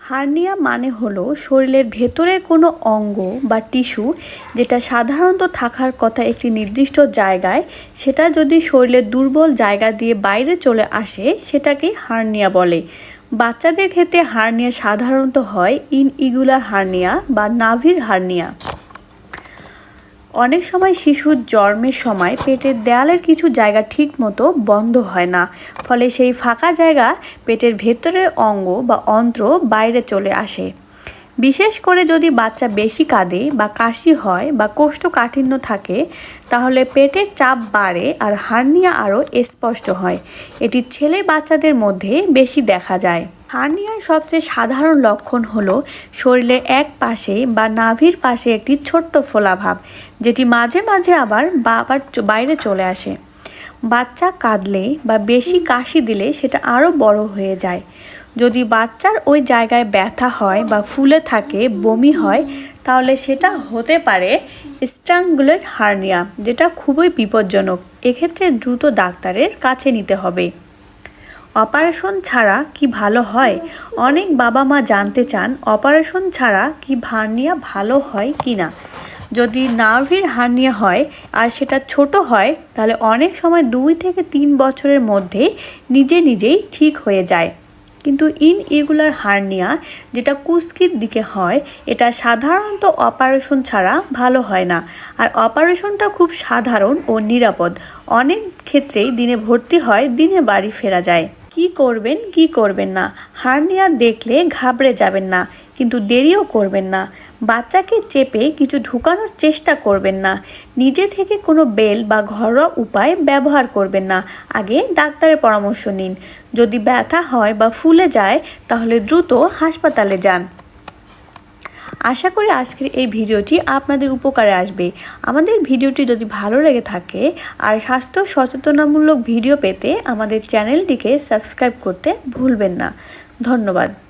Hernia মানে হলো শরীরের ভেতরের কোনো অঙ্গ বা টিস্যু যেটা সাধারণত থাকার কথা একটি নির্দিষ্ট জায়গায়, সেটা যদি শরীরের দুর্বল জায়গা দিয়ে বাইরে চলে আসে সেটাকেই হার্নিয়া বলে। বাচ্চাদের ক্ষেত্রে হার্নিয়া সাধারণত হয় ইন ইগুলার হার্নিয়া বা নাভির হার্নিয়া। অনেক সময় শিশুর জন্মের সময় পেটের দেয়ালের কিছু জায়গা ঠিক মতো বন্ধ হয় না। ফলে সেই ফাঁকা জায়গা পেটের ভেতরের অঙ্গ বা অন্ত্র বাইরে চলে আসে। বিশেষ করে যদি বাচ্চা বেশি কাঁদে বা কাশি হয় বা কোষ্ঠকাঠিন্য থাকে, তাহলে পেটের চাপ বাড়ে আর হার্নিয়া আরও স্পষ্ট হয়। এটি ছেলে বাচ্চাদের মধ্যে বেশি দেখা যায়। হার্নিয়ার সবচেয়ে সাধারণ লক্ষণ হলো শরীরের এক পাশে বা নাভির পাশে একটি ছোট্ট ফোলাভাব, যেটি মাঝে মাঝে আবার বা, আবার বাইরে চলে আসে। বাচ্চা কাঁদলে বা বেশি কাশি দিলে সেটা আরও বড় হয়ে যায়। যদি বাচ্চার ওই জায়গায় ব্যথা হয় বা ফুলে থাকে, বমি হয়, তাহলে সেটা হতে পারে স্ট্রাঙ্গুলেট হার্নিয়া, যেটা খুবই বিপজ্জনক। এক্ষেত্রে দ্রুত ডাক্তারের কাছে নিতে হবে। অপারেশন ছাড়া কি ভালো হয়? অনেক বাবা মা জানতে চান, অপারেশন ছাড়া কি হার্নিয়া ভালো হয় কি না যদি নার্ভির হার্নিয়া হয় আর সেটা ছোট হয়, তাহলে অনেক সময় দুই থেকে তিন বছরের মধ্যে নিজে নিজেই ঠিক হয়ে যায়। কিন্তু ইন ইগুলার হার্নিয়া যেটা কুস্কির দিকে হয়, এটা সাধারণত অপারেশন ছাড়া ভালো হয় না। আর অপারেশনটা খুব সাধারণ ও নিরাপদ। অনেক ক্ষেত্রেই দিনে ভর্তি হয়, দিনে বাড়ি ফেরা যায়। কি করবেন কি করবেন না? হার্নিয়া দেখলে ঘাবড়ে যাবেন না। কিন্তু দেরিও করবেন না। বাচ্চাকে চেপে কিছু ঢুকানোর চেষ্টা করবেন না। নিজে থেকে কোনো বেল বা ঘরোয়া উপায় ব্যবহার করবেন না। আগে ডাক্তারের পরামর্শ নিন। যদি ব্যথা হয় বা ফুলে যায়, তাহলে দ্রুত হাসপাতালে যান। আশা করি আজকের এই ভিডিওটি আপনাদের উপকারে আসবে। আমাদের ভিডিওটি যদি ভালো লেগে থাকে আর স্বাস্থ্য সচেতনামূলক ভিডিও পেতে আমাদের চ্যানেলটিকে সাবস্ক্রাইব করতে ভুলবেন না। ধন্যবাদ।